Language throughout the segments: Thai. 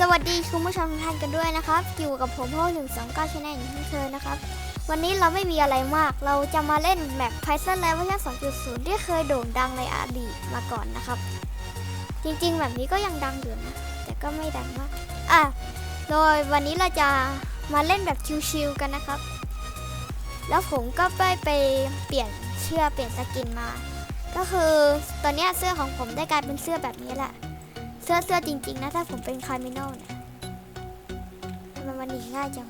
สวัสดีคุณผู้ชมทุกท่านกันด้วยนะครับ อยู่กับผมพ่อหนึ่งสองเก้าชแนลอย่างที่เคยนะครับ วันนี้เราไม่มีอะไรมาก เราจะมาเล่นแมป Python Level 2.0 ที่เคยโด่งดังในอดีตมาก่อนนะครับ จริงๆ แบบนี้ก็ยังดังอยู่นะ แต่ก็ไม่ดังมาก อะ โดยวันนี้เราจะมาเล่นแบบชิลๆกันนะครับ แล้วผมก็ไปไปเปลี่ยนเสื้อเปลี่ยนสกินมา ก็คือตอนนี้เสื้อของผมได้กลายเป็นเสื้อแบบนี้แหละ เสื้อเสื้อจริง ๆ นะ ถ้าผมเป็นคาร์มินอลเนี่ยทำไมมันหนีง่ายจัง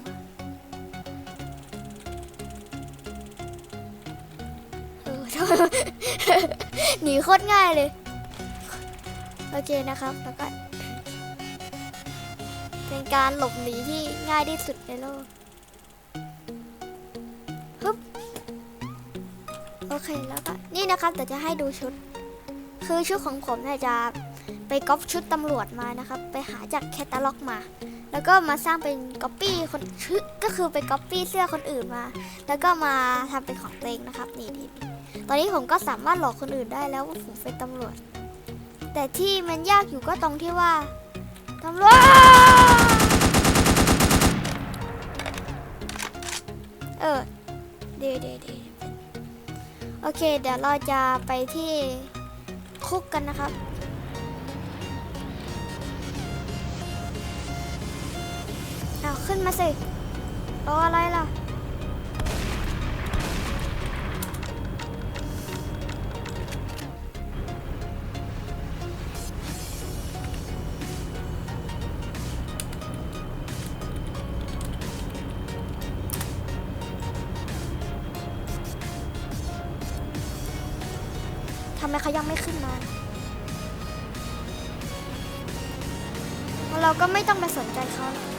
เออทำไมหนีโคตรง่ายเลย โอเคนะครับแล้วก็เป็นการหลบหนีที่ง่ายที่สุดในโลกฮึบโอเคแล้วก็นี่นะครับเดี๋ยวจะให้ดูชุด คือชุดของผมเนี่ยจะ ไปก๊อปชุดตำรวจมานะครับ ไปหาจากแคตตาล็อกมา แล้วก็มาสร้างเป็นก๊อปปี้คนชุดก็คือไปก๊อปปี้เสื้อคนอื่นมา แล้วก็มาทำเป็นของตัวเองนะครับนี่นี่ตอนนี้ผมก็สามารถหลอกคนอื่นได้แล้วว่าผมเป็นตำรวจ แต่ที่มันยากอยู่ก็ตรงที่ว่าตำรวจเออเดีดีดีโอเค เดี๋ยวเราจะไปที่คุกกันนะครับ ขึ้นมาสิรออะไรล่ะ ทำไมเขายังไม่ขึ้นมาเราก็ไม่ต้องไปสนใจเขา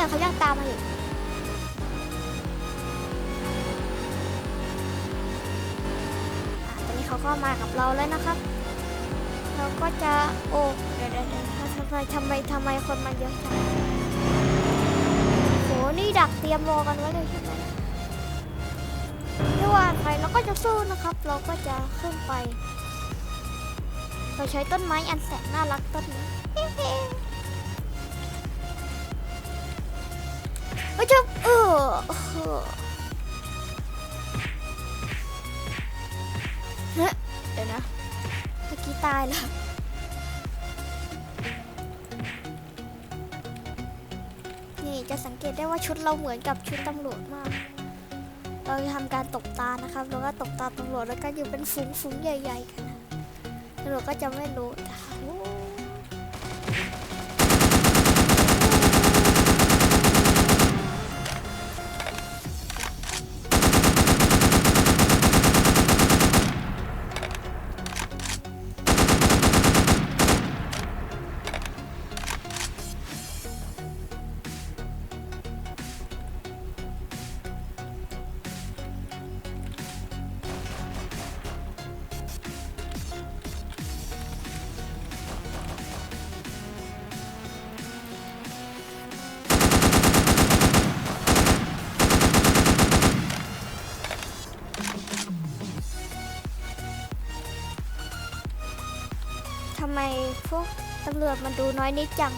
อกเมื่อไหร่เขายังตามมาอยู่อะตอนนี้เขาก็มากับเราแล้วนะครับ เราก็จะโอ้เดี๋ยวเดี๋ยวทำไมทำไมทำไมคนมาเยอะจังโหนี่ดักเตรียมรอกันไว้เลยใช่ไหมไม่ว่าใครเราก็จะสู้นะครับ เราก็จะขึ้นไปเราใช้ต้นไม้อันแสนน่ารักต้นนี้ เฮ้ยจะเออเฮ้ยเดี๋ยวนะเมื่อกี้ตายแล้วนี่จะสังเกตได้ว่าชุดเราเหมือนกับชุดตำรวจมาก เราจะทำการตบตานะครับ แล้วก็ตบตาตำรวจแล้วก็อยู่เป็นฝูงๆใหญ่ ๆ กันนะตำรวจก็จะไม่รู้แต่โอ้ ทำไมพวกตำรวจมันดูน้อยนิดจัง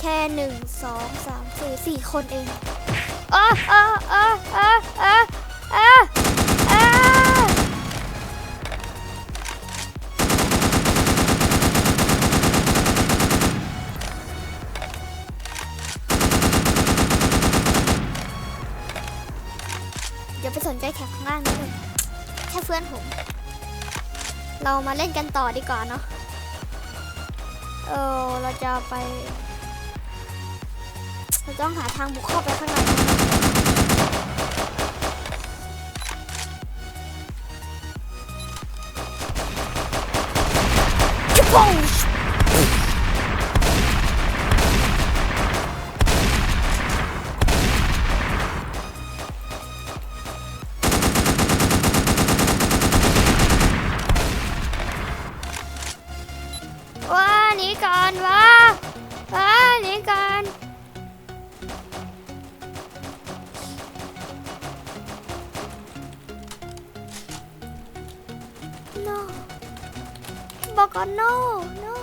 แค่หนึ่งสองสามสี่สี่คนเองเออเออเออเออเออเอออออย่าไปสนใจแถบข้างล่างนี่เลยแค่เพื่อนผม เรามาเล่นกันต่อดีกว่าเนาะ เออเราจะไป เราต้องหาทางบุกเข้าไปข้างในจุ๊บ ก่อนว้าว้าหนีก่อน no บอกก่อน no no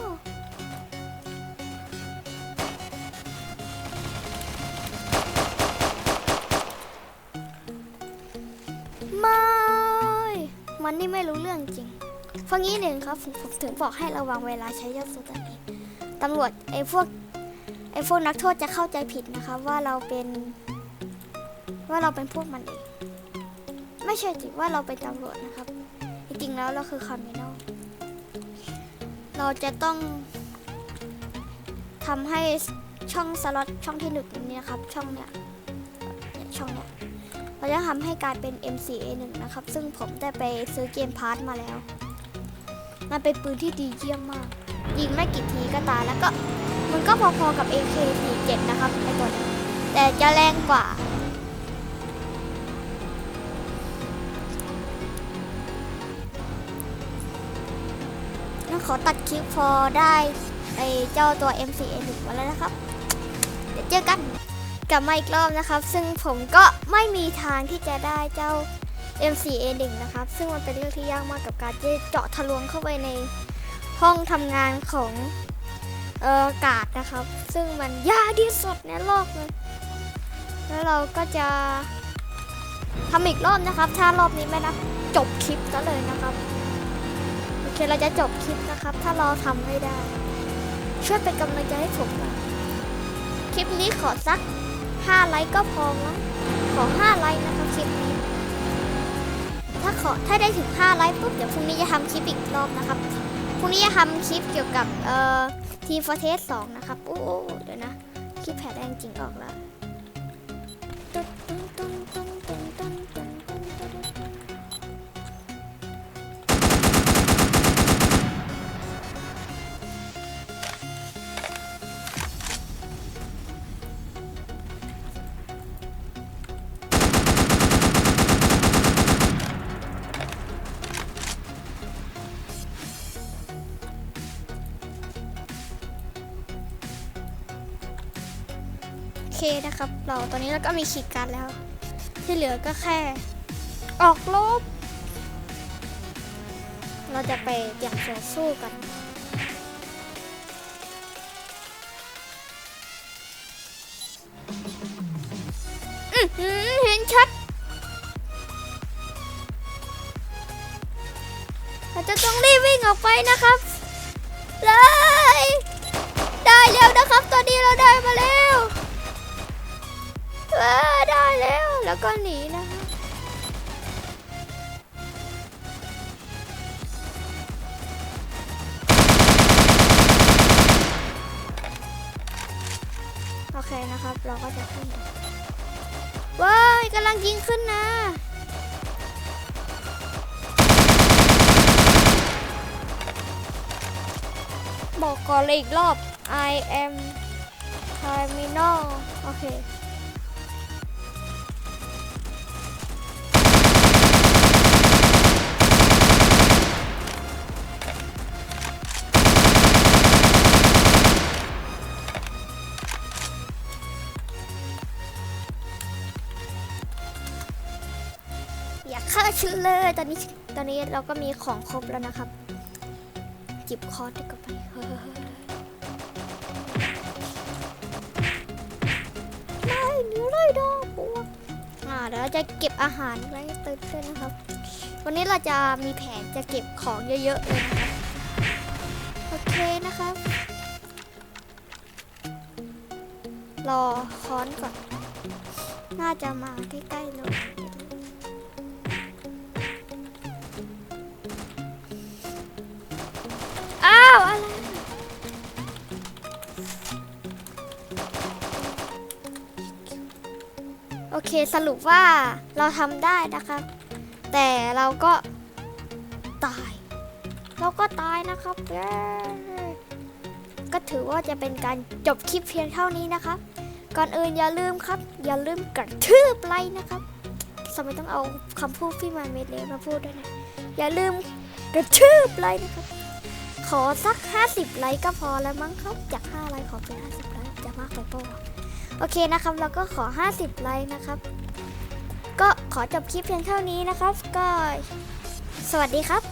ไม่มันนี่ไม่รู้เรื่องจริงฟังนี้หนึ่งครับผมผมถึงบอกให้ระวังเวลาใช้ยาสูบตนี้ ตำรวจไอ้พวกไอ้พวกนักโทษจะเข้าใจผิดนะครับว่าเราเป็นว่าเราเป็นพวกมันเอง ไม่ใช่จิว่าเราเป็นตำรวจนะครับ จริงแล้วเราคือคอมมินอลเราจะต้องทำให้ช่องสล็อตช่องที่หนึ่งนี้นะครับ ช่องเนี้ยเนี่ยช่องเนี้ยเราจะทำให้กลายเป็น MCA1 นะครับ ซึ่งผมได้ไปซื้อเกมพาร์ทมาแล้ว มันเป็นปืนที่ดีเยี่ยมมาก ยิงไม่กี่ทีก็ตายแล้วก็มันก็พอๆกับ AK47 นะครับไอตัวนี้แต่จะแรงกว่า ขอตัดคลิปพอได้ไอเจ้าตัว MCA 1 มาแล้วนะครับ เดี๋ยวเจอกันกลับมาอีกรอบนะครับ ซึ่งผมก็ไม่มีทางที่จะได้เจ้า MCA 1 นะครับ ซึ่งมันเป็นเรื่องที่ยากมากกับการที่เจาะทะลวงเข้าไปใน ห้องทำงานของเออกาดนะครับ ซึ่งมันยากที่สุดในโลกเลย แล้วเราก็จะทำอีกรอบนะครับ ถ้ารอบนี้ไม่นับจบคลิปซะเลยนะครับ โอเคเราจะจบคลิปนะครับ ถ้าเราทำไม่ได้ ช่วยเป็นกำลังใจให้ผมหน่อยคลิปนี้ขอสัก 5 ไลค์ก็พอมั้งขอ 5 ไลค์นะครับคลิปนี้ ถ้าขอถ้าได้ถึง 5 ไลค์ปุ๊บเดี๋ยวพรุ่งนี้จะทำคลิปอีกรอบนะครับ พรุ่งนี้จะทำคลิปเกี่ยวกับเอ่อทีฟอร์เทสสองนะครับ โอ้เดี๋ยวนะ คลิปแผลแรงจริงออกแล้ว นะครับ เราตอนนี้เราก็มีขีดการแล้ว ที่เหลือก็แค่ ออกลบ เราจะไปเตรียมตัวสู้กันเห็นชัด เราจะต้องรีบวิ่งออกไปนะครับเลย แล้วแล้วก็หนีนะคะโอเคนะครับ เราก็จะขึ้นว้ายกำลังยิงขึ้นนะบอกก่อนเลยอีกรอบ I am terminal โอเค ตอนนี้ตอนนี้เราก็มีของครบแล้วนะครับ จิบคอร์สดีกว่าไปเฮ้ยไม่หนูเลยดอกปวกอ่าเดี๋ยวเราจะเก็บอาหารไว้เติมขึ้นนะครับ วันนี้เราจะมีแผนจะเก็บของเยอะๆเลยนะครับโอเคนะครับ รอค้อนก่อน น่าจะมาใกล้ๆเลย โอเคสรุปว่าเราทำได้นะครับ แต่เราก็ตาย เราก็ตายนะครับเย้ก็ถือว่าจะเป็นการจบคลิปเพียงเท่านี้นะครับ ก่อนอื่นอย่าลืมครับ อย่าลืมกระทืบไลค์นะครับสมัยต้องเอาคำพูดพี่มันเมดเลมาพูดด้วยนะอย่าลืมกระทืบไลค์นะครับ ขอสัก 50 ไลค์ก็พอแล้วมั้งครับ จาก 5 ไลค์ขอเป็น 50 ไลค์จะมากไปเปล่าวะ โอเคนะครับเราก็ขอ 50 ไลค์นะครับ ก็ขอจบคลิปเพียงเท่านี้นะครับ ก็สวัสดีครับ